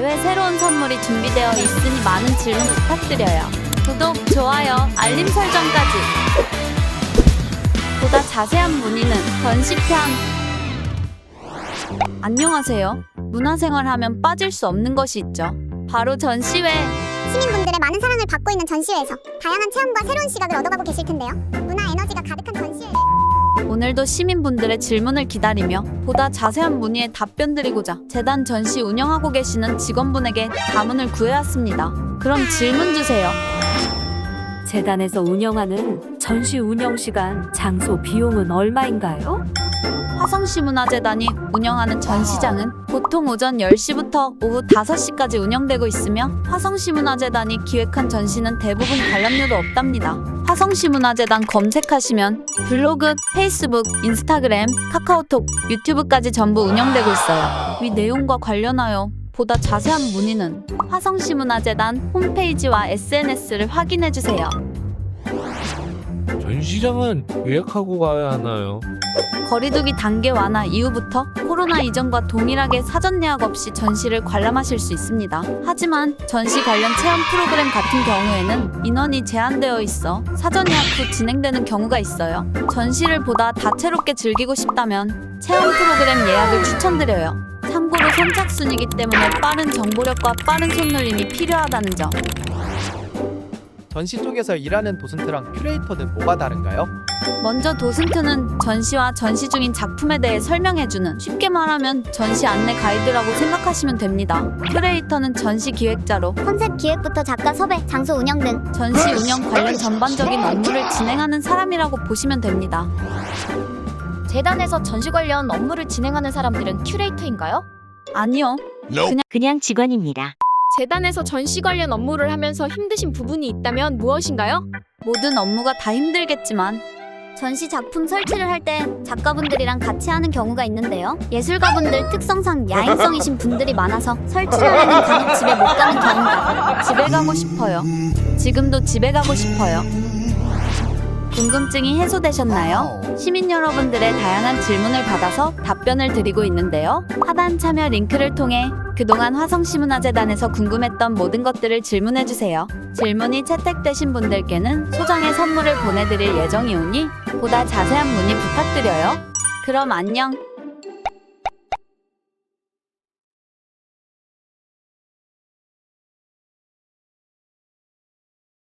매회 새로운 선물이 준비되어 있으니 많은 질문 부탁드려요. 구독, 좋아요, 알림 설정까지. 보다 자세한 문의는 전시편. 안녕하세요. 문화생활 하면 빠질 수 없는 것이 있죠. 바로 전시회. 시민분들의 많은 사랑을 받고 있는 전시회에서 다양한 체험과 새로운 시각을 얻어가고 계실 텐데요. 문화 에너지가 가득한 전시회. 오늘도 시민분들의 질문을 기다리며 보다 자세한 문의에 답변 드리고자 재단 전시 운영하고 계시는 직원분에게 자문을 구해왔습니다. 그럼 질문 주세요. 재단에서 운영하는 전시 운영 시간, 장소, 비용은 얼마인가요? 화성시문화재단이 운영하는 전시장은 보통 오전 10시부터 오후 5시까지 운영되고 있으며 화성시문화재단이 기획한 전시는 대부분 관람료도 없답니다. 화성시문화재단 검색하시면 블로그, 페이스북, 인스타그램, 카카오톡, 유튜브까지 전부 운영되고 있어요. 위 내용과 관련하여 보다 자세한 문의는 화성시문화재단 홈페이지와 SNS를 확인해주세요. 전시장은 예약하고 가야 하나요? 거리두기 단계 완화 이후부터 코로나 이전과 동일하게 사전 예약 없이 전시를 관람하실 수 있습니다. 하지만 전시 관련 체험 프로그램 같은 경우에는 인원이 제한되어 있어 사전 예약 후 진행되는 경우가 있어요. 전시를 보다 다채롭게 즐기고 싶다면 체험 프로그램 예약을 추천드려요. 참고로 선착순이기 때문에 빠른 정보력과 빠른 손놀림이 필요하다는 점. 전시 쪽에서 일하는 도슨트랑 큐레이터는 뭐가 다른가요? 먼저 도슨트는 전시와 전시 중인 작품에 대해 설명해주는 쉽게 말하면 전시 안내 가이드라고 생각하시면 됩니다. 큐레이터는 전시 기획자로 컨셉 기획부터 작가 섭외, 장소 운영 등 전시 운영 관련 전반적인 업무를 진행하는 사람이라고 보시면 됩니다. 재단에서 전시 관련 업무를 진행하는 사람들은 큐레이터인가요? 아니요. 그냥 직원입니다. 재단에서 전시 관련 업무를 하면서 힘드신 부분이 있다면 무엇인가요? 모든 업무가 다 힘들겠지만 전시 작품 설치를 할때 작가분들이랑 같이 하는 경우가 있는데요. 예술가분들 특성상 야행성이신 분들이 많아서 설치를 하는 간혹 집에 못 가는 경우가 집에 가고 싶어요. 지금도 집에 가고 싶어요. 궁금증이 해소되셨나요? 시민 여러분들의 다양한 질문을 받아서 답변을 드리고 있는데요. 하단 참여 링크를 통해 그동안 화성시문화재단에서 궁금했던 모든 것들을 질문해주세요. 질문이 채택되신 분들께는 소정의 선물을 보내드릴 예정이오니 보다 자세한 문의 부탁드려요. 그럼 안녕!